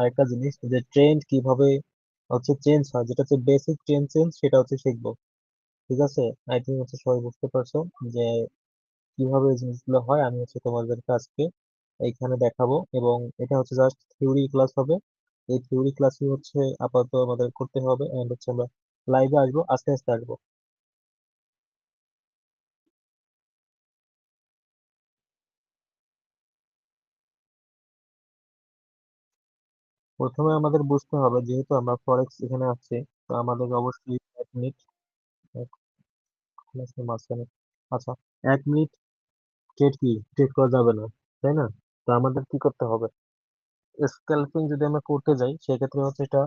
আরেকটা জিনিস যে ট্রেন্ড কীভাবে হচ্ছে চেঞ্জ হয়, যেটা হচ্ছে বেসিক ট্রেন্ড চেঞ্জ সেটা হচ্ছে শিখব। ঠিক আছে? আই থিঙ্ক হচ্ছে সবাই বুঝতে পারছ যে কীভাবে এই জিনিসগুলো হয়। আমি হচ্ছে তোমাদেরকে আজকে এইখানে দেখাবো এবং এটা হচ্ছে জাস্ট থিওরি ক্লাস হবে। এই থিওরি ক্লাসই হচ্ছে আপাতত আমাদের করতে হবে এন্ড হচ্ছে আমরা লাইভে আসব, আস্তে আস্তে আসব। প্রথমে আমাদের বুঝতে হবে, যেহেতু আমরা ফরেক্স এখানে আছি, তো আমাদের অবশ্যই এক মিনিট মাঝখানে আচ্ছা এক মিনিট ট্রেড কি? ট্রেড করা যাবে না, তাই না? তো আমাদের কি করতে হবে? স্ক্যালপিং যদি আমরা করতে যাই, সেক্ষেত্রে হচ্ছে এটা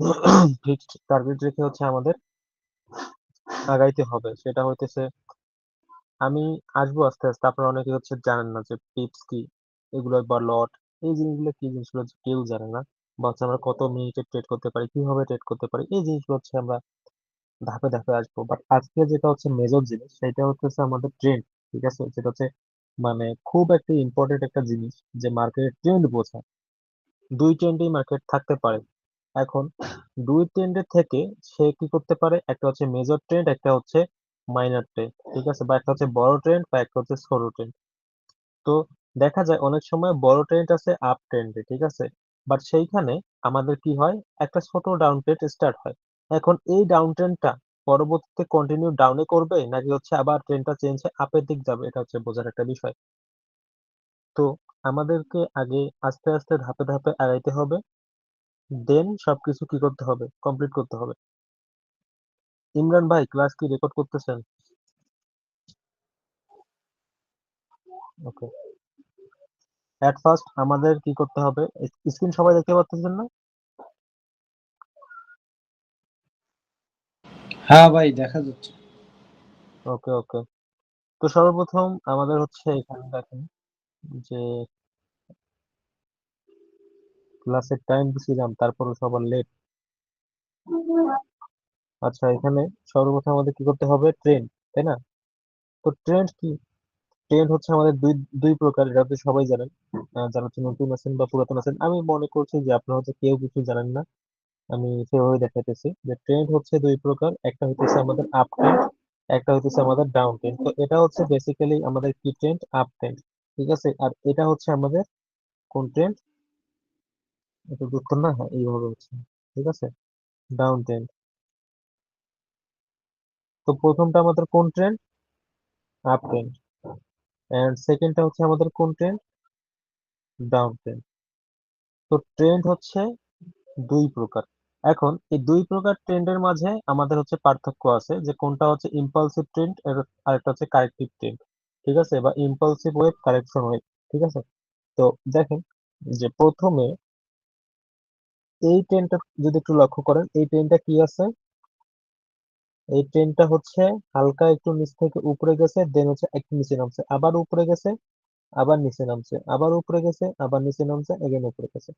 ফিক্সড টার্গেট রেখে হচ্ছে আমাদের আগাইতে হবে। সেটা হইতেছে, আমি আসব আস্তে আস্তে, আপনারা অনেকে হচ্ছে জানেন না যে পিপস কি এগুলো বা লট এই জিনিসগুলো কি জিনিসগুলো কেউ জানে না। বা হচ্ছে আমরা কত মিনিটে ট্রেড করতে পারি, কীভাবে ট্রেড করতে পারি, এই জিনিসগুলো হচ্ছে আমরা ধাপে ধাপে আসব। বাট আজকে যেটা হচ্ছে মেজর জিনিস, সেটা হচ্ছে আমাদের ট্রেন্ড ঠিক আছে? যেটা হচ্ছে মানে খুব একটা ইম্পর্টেন্ট একটা জিনিস যে মার্কেটের ট্রেন্ড বোঝা। দুই ট্রেন্ডেই মার্কেট থাকতে পারে। এখন দুই ট্রেন্ডের থেকে সে কি করতে পারে? একটা হচ্ছে মেজর ট্রেন্ড একটা হচ্ছে মাইনার ট্রেন্ড ঠিক আছে? বা একটা হচ্ছে বড় ট্রেন্ড বা একটা হচ্ছে ছোট ট্রেন্ড তো দেখা যায় অনেক সময় বড় ট্রেন্ড আছে আপ ট্রেন্ডে ঠিক আছে? বাট সেইখানে আমাদের কি হয়? একটা ছোট ডাউন ট্রেন্ড স্টার্ট হয়। এখন এই ডাউন ট্রেন্ডটা পরবর্তীতে কন্টিনিউ ডাউনে করবে নাকি হচ্ছে আবার ট্রেন্ডটা চেঞ্জ হয়ে আপের দিক যাবে? এটা হচ্ছে বোঝার একটা বিষয়। তো আমাদেরকে আগে আস্তে আস্তে ধাপে ধাপে আগাইতে হবে। দেন সবকিছু কি করতে হবে? কমপ্লিট করতে হবে। ইমরান ভাই ক্লাস কি রেকর্ড করতেছেন? ওকে এট ফার্স্ট আমাদের কি করতে হবে? স্ক্রিন সবাই দেখতে পাচ্ছেন না? হ্যাঁ ভাই দেখা যাচ্ছে। ওকে ওকে তো সর্বপ্রথম আমাদের হচ্ছে এখানে দেখেন যে ক্লাসের টাইম দিছিলাম তারপরে সবার লেট আচ্ছা এখানে সর্বপ্রথম আমাদের কি করতে হবে? ট্রেন্ড তাই না? তো ট্রেন্ড কি? ট্রেন্ড হচ্ছে আমাদের দুই দুই প্রকার, এটা তো সবাই জানেন। যারা হচ্ছে নতুন আছেন বা পুরাতন আছেন, আমি মনে করছি যে আপনারা হচ্ছে কেউ কিছু জানেন না। আমি সেভাবে দেখাইতেছি যে ট্রেন্ড হচ্ছে দুই প্রকার, একটা হচ্ছে আমাদের আপ ট্রেন্ড একটা হচ্ছে আমাদের ডাউন ট্রেন্ড তো এটা হচ্ছে বেসিক্যালি আমাদের কি ট্রেন্ড আপ ট্রেন্ড ঠিক আছে? আর এটা হচ্ছে আমাদের কোন ট্রেন্ড এটা উত্তর না? হ্যাঁ এইভাবে হচ্ছে, ঠিক আছে? ডাউন ট্রেন্ড তো প্রথমটা আমাদের কোন ট্রেন্ড আপ ট্রেন্ড এন্ড সেকেন্ডটা হচ্ছে আমাদের কোন ট্রেন্ড ডাউন ট্রেন্ড তো ট্রেন্ড হচ্ছে দুই প্রকার। এখন এই দুই প্রকার ট্রেন্ডের মাঝে আমাদের হচ্ছে পার্থক্য আছে যে কোনটা হচ্ছে ইম্পালসিভ ট্রেন্ড আর একটা হচ্ছে কারেক্টিভ ট্রেন্ড ঠিক আছে? বা ইম্পালসিভ ওয়েভ কারেকশন ওয়েভ ঠিক আছে? তো দেখেন যে প্রথমে এই ট্রেনটা যদি একটু লক্ষ্য করেন, এই ট্রেনটা কি আছে? এই ট্রেনটা হচ্ছে হালকা একটু নিচ থেকে উপরে গেছে দেন হচ্ছে একটু নিচে নামছে। আবার উপরে গেছে, আবার নিচে নামছে। আবার উপরে গেছে, আবার নিচে নামছে এগেন উপরে গেছে।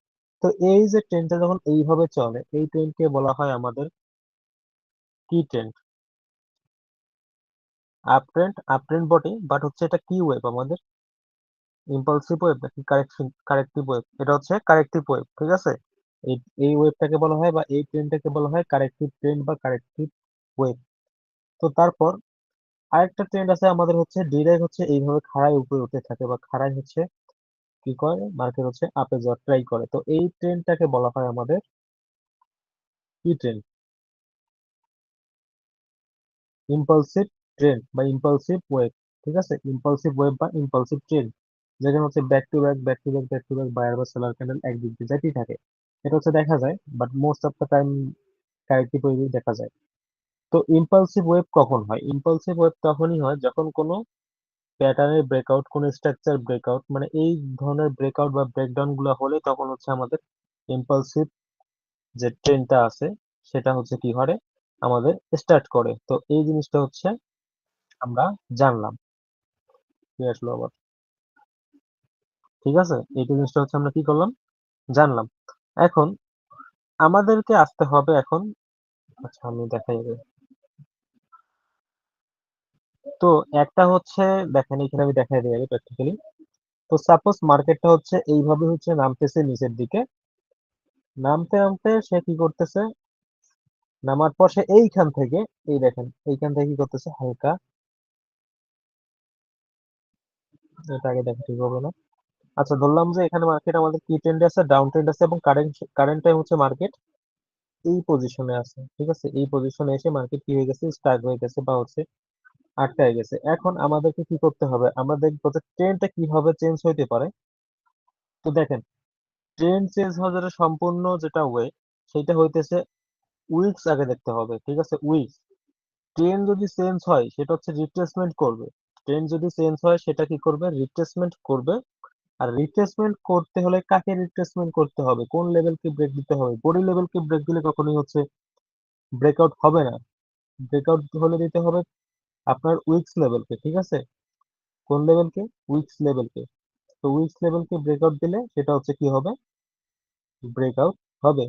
তো এই যে ট্রেনটা যখন এইভাবে চলে, এই ট্রেনকে বলা হয় আমাদের কি trend up trend up trend বটে বাট হচ্ছে এটা কি ওয়েভ আমাদের? ইম্পালসিভ ওয়েভ নাকি কারেকশন কারেক্টিভ ওয়েভ এটা হচ্ছে কারেক্টিভ ওয়েভ ঠিক আছে? এই এই ওয়েভটাকে বলা হয় বা এই ট্রেনটাকে বলা হয় কারেক্টিভ ট্রেন বা কারেক্টিভ ওয়েভ তো তারপর আরেকটা ট্রেন্ড আছে আমাদের হচ্ছে ডিরেক্ট হচ্ছে এইভাবে খাড়ায় উপরে উঠে থাকে বা খাড়ায় হচ্ছে কি করে? মার্কেট হচ্ছে আপে যাওয়ার ট্রাই করে। তো এই ট্রেন্ডটাকে বলা হয় আমাদের কি ট্রেন্ড ইম্পালসিভ ট্রেন্ড বা ইম্পালসিভ ওয়েভ ঠিক আছে? ইম্পালসিভ ওয়েভ বা ইম্পালসিভ ট্রেন্ড যেখানে হচ্ছে back to back back to back back to back buyer বা সেলার ক্যান্ডেল একদিক দিয়ে যেতেই থাকে। এটা হচ্ছে দেখা যায় but most of the time corrective ওয়েভই দেখা যায়। তো ইম্পালসিভ ওয়েভ কখন হয়? ইম্পালসিভ ওয়েভ তখনই হয় যখন কোনো প্যাটার্নের ব্রেকআউট কোনো স্ট্রাকচার ব্রেকআউট মানে এই ধরনের ব্রেকআউট বা ব্রেকডাউনগুলো হলে তখন হচ্ছে আমাদের ইম্পালসিভ যে ট্রেনটা আছে, সেটা হচ্ছে কি করে? আমাদের স্টার্ট করে। তো এই জিনিসটা হচ্ছে আমরা জানলাম। আসলো আবার? ঠিক আছে? এই জিনিসটা হচ্ছে আমরা কি করলাম? জানলাম। এখন আমাদেরকে আসতে হবে এখন আচ্ছা আমি দেখাই তো একটা হচ্ছে, দেখেন এখানে আমি দেখাই দিই প্র্যাকটিক্যালি তো সাপোজ মার্কেটটা হচ্ছে এইভাবে হচ্ছে নামতেছে নিচের দিকে। নামতে নামতে সে কি করতেছে? নামার পর সে এইখান থেকে, এই দেখেন, এইখান থেকে কি করতেছে? হালকা। এটা আগে দেখা ঠিক হবে না? আচ্ছা ধরলাম যে এখানে মার্কেট আমাদের কি ট্রেন্ডে আছে ডাউন ট্রেন্ড আছে এবং কারেন্ট কারেন্ট টাইম হচ্ছে মার্কেট এই পজিশনে আছে, ঠিক আছে? এই পজিশনে এসে মার্কেট কি হয়ে গেছে? স্টার্ট হয়ে গেছে বা হচ্ছে আটকায় গেছে। এখন আমাদেরকে কি করতে হবে? আমরা দেখব যে ট্রেন্ডটা কীভাবে চেঞ্জ হইতে পারে। তো দেখেন ট্রেন চেঞ্জ হওয়ার সম্পূর্ণ যেটা ওয়ে সেটা হইতেছে উইকস আগে দেখতে হবে, ঠিক আছে? উইকস ট্রেন যদি চেঞ্জ হয়, সেটা হচ্ছে রিপ্লেসমেন্ট করবে। ট্রেন যদি চেঞ্জ হয়, সেটা কি করবে? রিপ্লেসমেন্ট করবে। আর রিপ্লেসমেন্ট করতে হলে কাকে রিপ্লেসমেন্ট করতে হবে? কোন লেভেলকে ব্রেক দিতে হবে? বডি লেভেলকে ব্রেক দিলে কখনোই হচ্ছে ব্রেকআউট হবে না। ব্রেকআউট হলে দিতে হবে আপনার উইকস লেভেলকে ঠিক আছে? কোন লেভেলকে উইকস লেভেলকে তো উইকস লেভেলকে ব্রেকআউট দিলে সেটা হচ্ছে কি হবে? ব্রেকআউট হবে।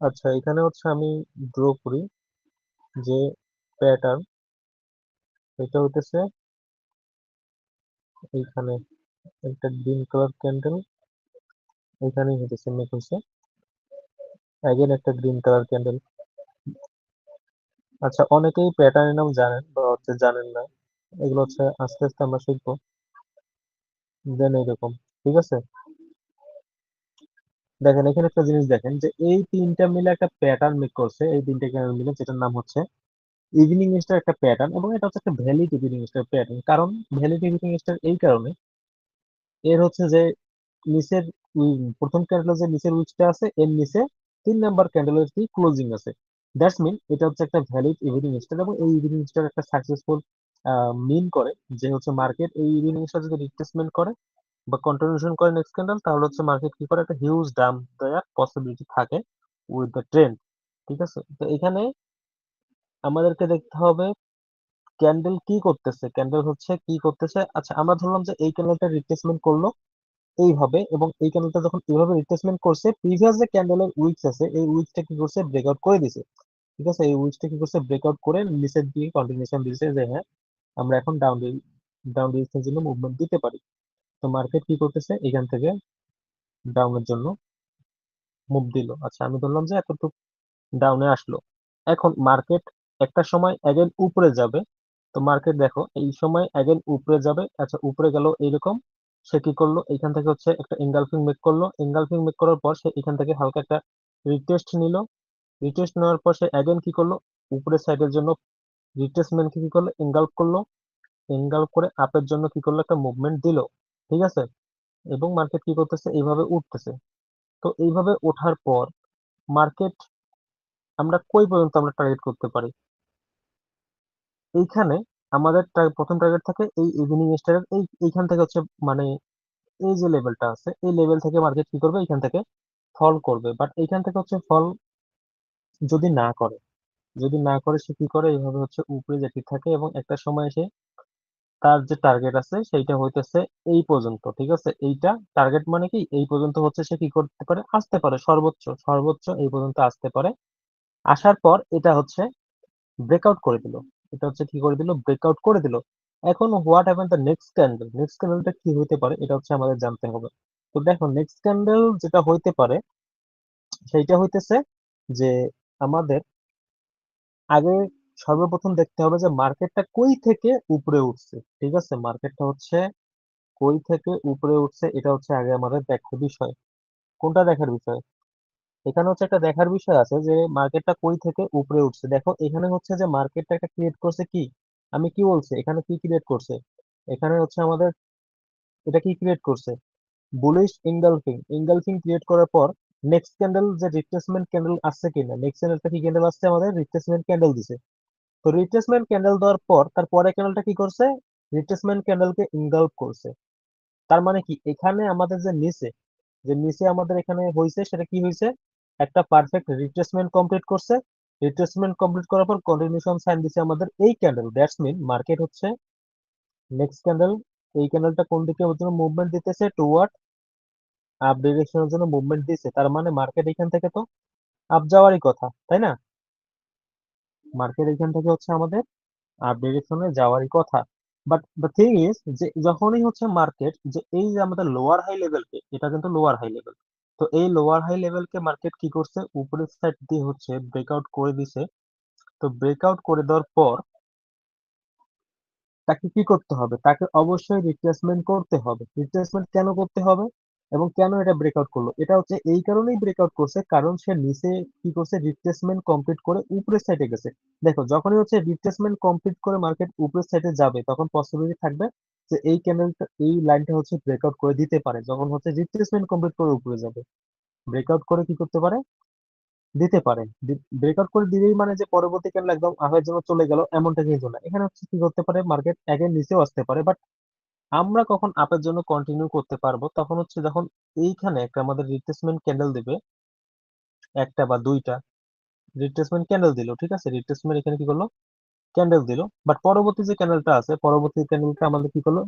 আচ্ছা এখানে হচ্ছে আমি ড্র করি যে প্যাটার্ন এটা হইতেছে এইখানে একটা গ্রিন কালার ক্যান্ডেল এখানেই হইতেছে মেক হয়েছে অ্যাগেন একটা গ্রিন কালার ক্যান্ডেল আচ্ছা অনেকেই প্যাটার্নের নাম জানেন বা হচ্ছে জানেন না। এগুলো হচ্ছে আস্তে আস্তে আমরা শিখব। দেন এরকম ঠিক আছে? দেখেন, এখানে একটা জিনিস দেখেন যে এই তিনটা মিলে একটা প্যাটার্ন মেক করছে। এই তিনটা ক্যান্ডেল মিলে, যেটার নাম হচ্ছে ইভিনিং স্টার একটা প্যাটার্ন এবং এটা হচ্ছে একটা ভ্যালিড ইভিনিং স্টার প্যাটার্ন কারণ ভ্যালিড ইভিনিং স্টার এই কারণে এর হচ্ছে যে নিচের প্রথম ক্যান্ডেলের যে নিচের উইচটা আছে, এর নিচে তিন নাম্বার ক্যান্ডেলের কি ক্লোজিং আছে। দ্যাটস মিন এটা হচ্ছে একটা ভ্যালিড ইভিনিং স্টার এবং এই ইভিনিং স্টার একটা সাকসেসফুল মিন করে যে হচ্ছে মার্কেট এই ইভিনিং স্টার যদি রিট্রেসমেন্ট করে বা কন্টিনিউশন করে নেক্সট ক্যান্ডেল তাহলে হচ্ছে মার্কেট কি করে? একটা হিউজ ডাম্প দেওয়ার পসিবিলিটি থাকে উইথ দ্য ট্রেন্ড ঠিক আছে? তো এখানে আমাদেরকে দেখতে হবে ক্যান্ডেল কি করতেছে। ক্যান্ডেল হচ্ছে কি করতেছে? আচ্ছা আমরা ধরলাম যে এই ক্যান্ডেলটা রিপ্লেসমেন্ট করল। এইভাবে এবং এই ক্যান্ডেলটা যখন এইভাবে রিপ্লেসমেন্ট করছে প্রিভিয়াস যে ক্যান্ডেলের উইকস আছে, এই উইকসটা কি করছে? ব্রেকআউট করে দিছে। ঠিক আছে? এই উইকসটা কি করছে? ব্রেকআউট করে নিচের দিকে কন্টিনিউশন দিছে যে হ্যাঁ আমরা এখন ডাউন ডাউন ডিরেকশনের জন্য মুভমেন্ট দিতে পারি। তো মার্কেট কি করতেছে? এখান থেকে ডাউনের জন্য মুভ দিল। আচ্ছা আমি ধরলাম যে এতটুকু ডাউনে আসলো। এখন মার্কেট একটা সময় অ্যাগেন উপরে যাবে। তো মার্কেট দেখো, এই সময় অ্যাগেন উপরে যাবে। আচ্ছা উপরে গেল এইরকম। সে কি করল? এখান থেকে হচ্ছে একটা এঙ্গালফিং মেক করল। এঙ্গালফিং মেক করার পর সে এখান থেকে হালকা একটা রিটেস্ট নিল। রিটেস্ট নেওয়ার পর সে অ্যাগেন কি করল? উপরের সাইডের জন্য রিট্রেসমেন্ট কি করল? এঙ্গালফ করল। এঙ্গালফ করে আপের জন্য কি করল? একটা মুভমেন্ট দিল। ঠিক আছে? এবং মার্কেট কি করতেছে? এইভাবে উঠতেছে। তো এইভাবে ওঠার পর মার্কেট আমরা কই পর্যন্ত আমরা টার্গেট করতে পারি? এইখানে আমাদের প্রথম টার্গেট থাকে এই ইভিনিং স্টারের এই, এইখান থেকে হচ্ছে মানে এই যে লেভেলটা আছে, এই লেভেল থেকে মার্কেট কি করবে? এইখান থেকে ফল করবে। বাট এইখান থেকে হচ্ছে ফল যদি না করে, যদি না করে সে কি করে? এইভাবে হচ্ছে উপরে যেতে থাকে এবং একটা সময় এসে তার যে টার্গেট আছে সেইটা হইতেছে এই পর্যন্ত, ঠিক আছে? এইটা টার্গেট মানে কি? এই পর্যন্ত হচ্ছে সে কি করতে পারে? আসতে পারে, সর্বোচ্চ সর্বোচ্চ এই পর্যন্ত আসতে পারে। আসার পর এটা হচ্ছে ব্রেকআউট করে দিল। এটা হচ্ছে কি করে দিল? ব্রেকআউট করে দিল। এখন what happen the next candle next ক্যান্ডেলটা কি হইতে পারে? এটা হচ্ছে আমাদের জানতে হবে। তো দেখো নেক্সট ক্যান্ডেল যেটা হইতে পারে, সেইটা হইতেছে যে আমাদের আগে সর্বপ্রথম দেখতে হবে যে মার্কেটটা কই থেকে উপরে উঠছে। ঠিক আছে? মার্কেটটা হচ্ছে কই থেকে উপরে উঠছে? এটা হচ্ছে আগে আমাদের দেখার বিষয়। কোনটা দেখার বিষয়? এখানে হচ্ছে একটা দেখার বিষয় আছে যে মার্কেটটা কই থেকে উপরে উঠছে। দেখো, এখানে হচ্ছে যে মার্কেটটা একটা ক্রিয়েট করছে কি? আমি কি বলছি? এখানে কি ক্রিয়েট করছে? এখানে হচ্ছে আমাদের এটা কি ক্রিয়েট করছে? বুলিশ ইনগালফিং ইনগালফিং ক্রিয়েট করার পর নেক্সট ক্যান্ডেল যে রিট্রেসমেন্ট ক্যান্ডেল আসছে কিনা? নেক্সট ক্যান্ডেলটা কি ক্যান্ডেল আসছে? আমাদের রিট্রেসমেন্ট ক্যান্ডেল দিছে। তো রিট্রেসমেন্ট ক্যান্ডেল দেওয়ার পর তার পরের ক্যান্ডেলটা কি করছে? রিট্রেসমেন্ট ক্যান্ডেলকে ইনগালফ করছে। তার মানে কি? এখানে আমাদের যে নিচে যে নিচে আমাদের এখানে হয়েছে সেটা কি হয়েছে একটা পারফেক্ট রিট্রেসমেন্ট কমপ্লিট করছে। রিট্রেসমেন্ট কমপ্লিট করার পর কন্টিনিউশন সাইন দিছে আমাদের এই ক্যান্ডেল দ্যাটস মিন মার্কেট হচ্ছে। নেক্সট ক্যান্ডেল এই ক্যান্ডেলটা কোন দিকে জন্য মুভমেন্ট দিতেছে? টুয়ার্ড আপ ডিরেকশনের জন্য মুভমেন্ট দিছে, তার মানে মার্কেট এখান থেকে তো আপ যাওয়ারই কথা, তাই না? মার্কেট এখান থেকে হচ্ছে আমাদের আপ ডিরেকশনে যাওয়ারই কথা। বাট দ্য থিং ইজ যে যখনই হচ্ছে মার্কেট যে এই যে আমাদের লোয়ার হাই লেভেলকে এটা কিন্তু লোয়ার হাই লেভেল তো এই লোয়ার হাই লেভেলকে মার্কেট কি করছে? উপরের সাইড দিয়ে হচ্ছে ব্রেকআউট করে দিছে। তো ব্রেকআউট করে দেওয়ার পর তাকে কি করতে হবে? তাকে অবশ্যই রিপ্লেসমেন্ট করতে হবে। রিপ্লেসমেন্ট কেন করতে হবে? এবং কেন এটা ব্রেকআউট করল? এটা হচ্ছে এই কারণেই ব্রেকআউট করছে, কারণ সে নিচে কি করছে? রিপ্লেসমেন্ট কমপ্লিট করে উপরের সাইডে গেছে। দেখো, যখনই হচ্ছে রিপ্লেসমেন্ট কমপ্লিট করে মার্কেট উপরের সাইডে যাবে, তখন পসিবিলিটি থাকবে যে এই ক্যান্ডেলটা এই লাইনটা হচ্ছে ব্রেকআউট করে দিতে পারে। যখন হচ্ছে রিপ্লেসমেন্ট কমপ্লিট করে উপরে যাবে। ব্রেকআউট করে কি করতে পারে? দিতে পারে। ব্রেকআউট করে দিলেই মানে যে পরবর্তী ক্যান্ডেল একদম আগের জন্য চলে গেল এমনটা কিন্তু না। এখানে হচ্ছে কি করতে পারে? মার্কেট এগেন নিচেও আসতে পারে। বাট আমরা কখন আপের জন্য কন্টিনিউ করতে পারব? তখন হচ্ছে যখন এইখানে একটা আমাদের রিট্রেসমেন্ট ক্যান্ডেল দেবে, একটা বা দুইটা রিট্রেসমেন্ট ক্যান্ডেল দিল, ঠিক আছে? রিট্রেসমেন্ট এখানে কি করল? ক্যান্ডেল দিল। বাট পরবর্তী যে ক্যান্ডেলটা আছে, পরবর্তী ক্যান্ডেলটা আমাদের কি করল?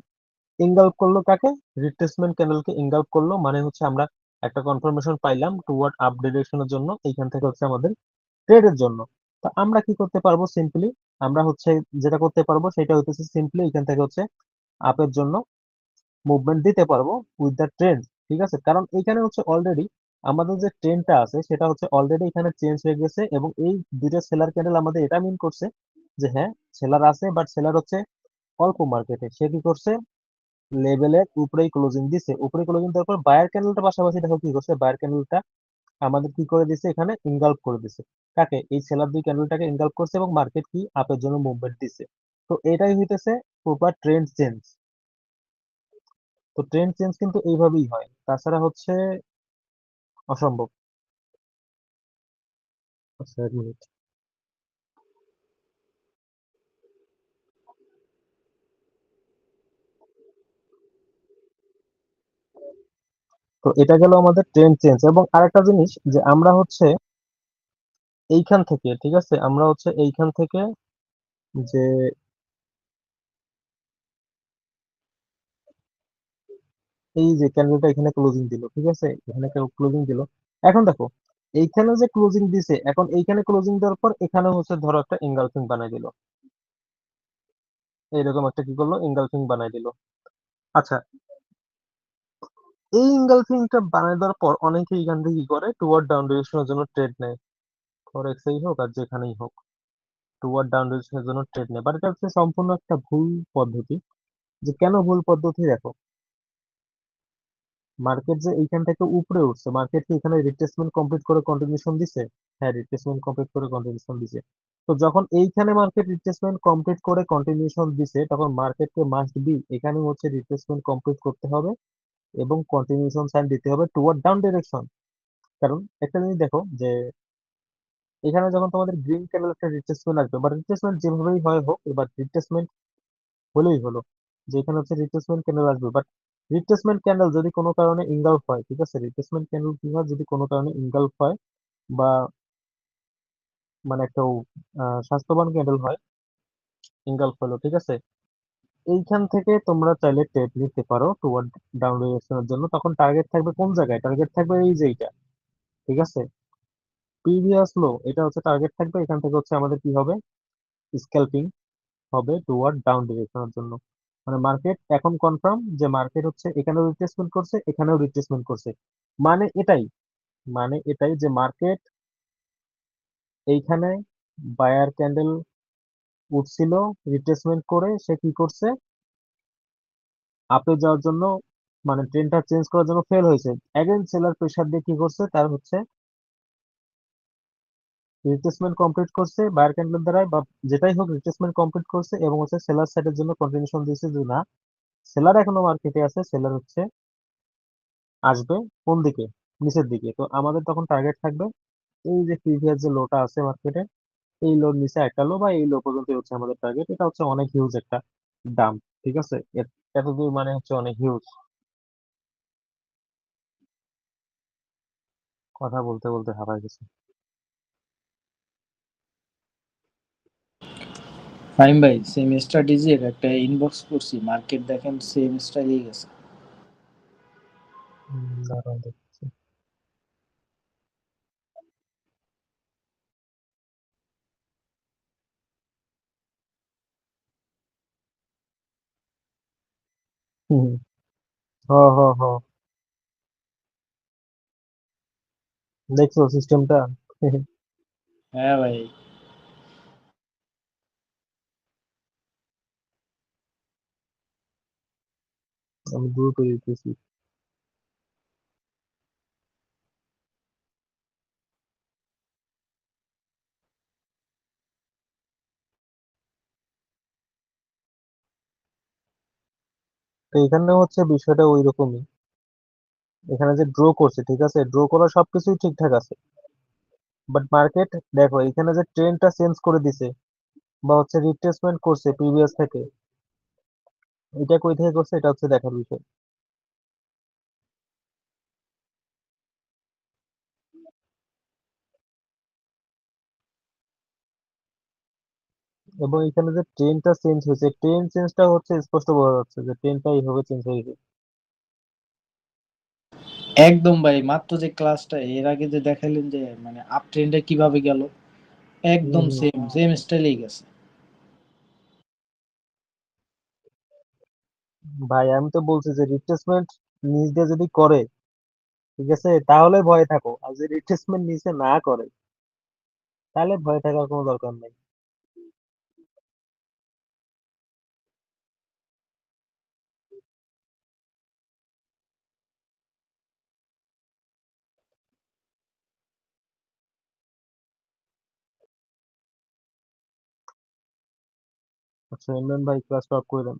ইনগাল্প করল কাকে? রিট্রেসমেন্ট ক্যান্ডেলকে ইনগাল্প করল মানে হচ্ছে আমরা একটা কনফার্মেশন পাইলাম টুয়ার্ড আপ ডিরেকশনের জন্য, এইখান থেকে হচ্ছে আমাদের ট্রেডের জন্য। তো আমরা কি করতে পারব সিম্পলি আমরা হচ্ছে যেটা করতে পারব সেটা হচ্ছে সিম্পলি এখান থেকে হচ্ছে আপের জন্য মুভমেন্ট দিতে পারব উইথ দ্য ট্রেন্ড ঠিক আছে? কারণ এখানে হচ্ছে অলরেডি আমাদের যে ট্রেন্ডটা আছে, সেটা হচ্ছে অলরেডি এখানে চেঞ্জ হয়ে গেছে এবং এই দুইটা সেলার ক্যান্ডেল আমাদের এটা মিন করছে যে হ্যাঁ সেলার আছে বাট সেলার হচ্ছে অল্প মার্কেটে সে কি করছে? লেভেলের উপরেই ক্লোজিং দিছে। উপরে ক্লোজিং দেওয়ার পর বায়ার ক্যান্ডেলটা পাশাপাশি দেখো কি করছে? বায়ার ক্যান্ডেলটা আমাদের কি করে দিছে? এখানে ইনগাল্প করে দিছে। কাকে? এই সেলার দুই ক্যান্ডেলটাকে ইনগাল্প করছে এবং মার্কেট কি? আপের জন্য মুভমেন্ট দিছে। তো এটাই হইতেছে প্রপার ট্রেন্ড চেঞ্জ তো ট্রেন্ড চেঞ্জ কিন্তু এইভাবেই হয়। তাছাড়া হচ্ছে অসম্ভব। আচ্ছা এক মিনিট তো এটা গেল আমাদের ট্রেন্ড চেঞ্জ এবং আরেকটা জিনিস যে আমরা হচ্ছে এইখান থেকে, ঠিক আছে? আমরা হচ্ছে এইখান থেকে যে এই যে ক্যান্ডেলটা এখানে ক্লোজিং দিল, ঠিক আছে? এখানে ক্লোজিং দিল। এখন দেখো, এইখানে যে ক্লোজিং দিছে, এখন এইখানে ক্লোজিং দেওয়ার পর এখানে হচ্ছে ধরো একটা এঙ্গালফিং বানাই দিল। এইরকম একটা কি করল? এঙ্গালফিং বানাই দিল। আচ্ছা এই এঙ্গালফিংটা বানাই দেওয়ার পর অনেকে এখান থেকে কি করে? টুয়ার্ড ডাউন ডিরেকশনের জন্য ট্রেড নেয়। ফরেক্সেই হোক আর যেখানেই হোক। টুয়ার্ড ডাউন ডিরেকশনের জন্য ট্রেড নেয়। বাট এটা হচ্ছে সম্পূর্ণ একটা ভুল পদ্ধতি। যে কেন ভুল পদ্ধতি দেখো? মার্কেট যে এইখান থেকে উপরে উঠছে মার্কেট কি এখানে রিট্রেসমেন্ট কমপ্লিট করে কন্টিনিউশন দিছে? হ্যাঁ রিট্রেসমেন্ট কমপ্লিট করে কন্টিনিউশন দিছে। তো যখন এইখানে মার্কেট রিট্রেসমেন্ট কমপ্লিট করে কন্টিনিউশন দিছে, তখন মার্কেটকে মাস্ট বি এখানে হচ্ছে রিট্রেসমেন্ট কমপ্লিট করতে হবে। এবং কন্টিনিউশন সাইন দিতে হবে টুয়ার্ড ডাউন ডিরেকশন কারণ একটা জিনিস দেখো যে, এখানে যখন তোমাদের গ্রিন ক্যান্ডেল একটা রিট্রেসমেন্ট আসবে, বা রিট্রেসমেন্ট যেভাবেই হয় হোক, এবার রিট্রেসমেন্ট হলেই হলো, যে এখানে হচ্ছে রিট্রেসমেন্ট ক্যান্ডেল আসবে। বাট রিপ্লেসমেন্ট ক্যান্ডেল যদি কোনো কারণে ইনগালফ হয়, ঠিক আছে? রিপ্লেসমেন্ট ক্যান্ডেল কি হয়? যদি কোনো কারণে ইনগালফ হয়, বা মানে একটা স্বাস্থ্যবান ক্যান্ডেল হয় ইনগালফ হলো, ঠিক আছে? এইখান থেকে তোমরা চাইলে ট্রেড নিতে পারো টুয়ার্ড ডাউন ডিরেকশনের জন্য। তখন টার্গেট থাকবে কোন জায়গায়? টার্গেট থাকবে এই যে এইটা। ঠিক আছে? প্রিভিয়াস লো এটা হচ্ছে টার্গেট থাকবে। এখান থেকে হচ্ছে আমাদের কি হবে? স্ক্যালপিং হবে টুয়ার্ড ডাউন ডিরেকশনের জন্য। মানে মার্কেট এখন কনফার্ম যে মার্কেট হচ্ছে এখানেও রিট্রেসমেন্ট করছে, এখানেও রিট্রেসমেন্ট করছে। মানে এটাই মানে এটাই যে মার্কেট এইখানে বায়ার ক্যান্ডেল উঠছিল রিট্রেসমেন্ট করে, সে কি করছে? আপে যাওয়ার জন্য মানে ট্রেনটা চেঞ্জ করার জন্য ফেল হয়েছে। অ্যাগেন সেলার প্রেসার দিয়ে কি করছে? তার হচ্ছে রিট্রেসমেন্ট কমপ্লিট করছে বায়ার ক্যান্ডেল দ্বারাই বা যেটাই হোক রিট্রেসমেন্ট কমপ্লিট করছে এবং হচ্ছে সেলার সাইডের জন্য কন্টিনিউশন দিয়েছে যে না সেলার এখনও মার্কেটে আছে সেলার হচ্ছে আসবে কোন দিকে? নিচের দিকে। তো আমাদের তখন টার্গেট থাকবে এই যে প্রিভিয়াস যে লোটা আছে মার্কেটে এই লোর নিচে একটা লো বা এই লো পর্যন্ত হচ্ছে আমাদের টার্গেট এটা হচ্ছে অনেক হিউজ একটা দাম ঠিক আছে? এ- এত দূর মানে হচ্ছে অনেক হিউজ কথা বলতে বলতে হাঁপায় গেছে। ফাইম ভাই সেম স্ট্র্যাটেজির একটা ইনবক্স করছি। মার্কেট দেখেন সেম স্টাইলেই গেছে। দাঁড়াও দেখছি হুম, হ হ হ দেখছো সিস্টেমটা হ্যাঁ ভাই আমি দ্রুত দিতেছি তো এখানে হচ্ছে বিষয়টা ওই রকমই এখানে যে ড্র করছে, ঠিক আছে? ড্র করা সবকিছুই ঠিকঠাক আছে। বাট মার্কেট দেখো, এখানে যে ট্রেন্ডটা চেঞ্জ করে দিছে বা হচ্ছে রিপ্লেসমেন্ট করছে প্রিভিয়াস থেকে, এটা কই থেকে করছে? এটা হচ্ছে দেখার বিষয়। এবং এখানে যে ট্রেনটা চেঞ্জ হয়েছে ট্রেন চেঞ্জটা হচ্ছে স্পষ্ট বোঝা যাচ্ছে যে ট্রেনটা এইভাবে চেঞ্জ হয়েছে। একদম ভাই মাত্র যে ক্লাসটা এর আগে যে দেখাইলেন যে মানে আপ ট্রেন্ডে কীভাবে গেল একদম সেম সেম স্টাইলেই গেছে। ভাই আমি তো বলছি যে রিপ্লেসমেন্ট নিচ দিয়ে যদি করে ঠিক আছে তাহলে ভয় থাকো। আর যদি রিট্রেসমেন্ট নিচে না করে তাহলে ভয় থাকার কোনো দরকার নেই। আচ্ছা ইমরান ভাই ক্লাস স্টপ করে দেন।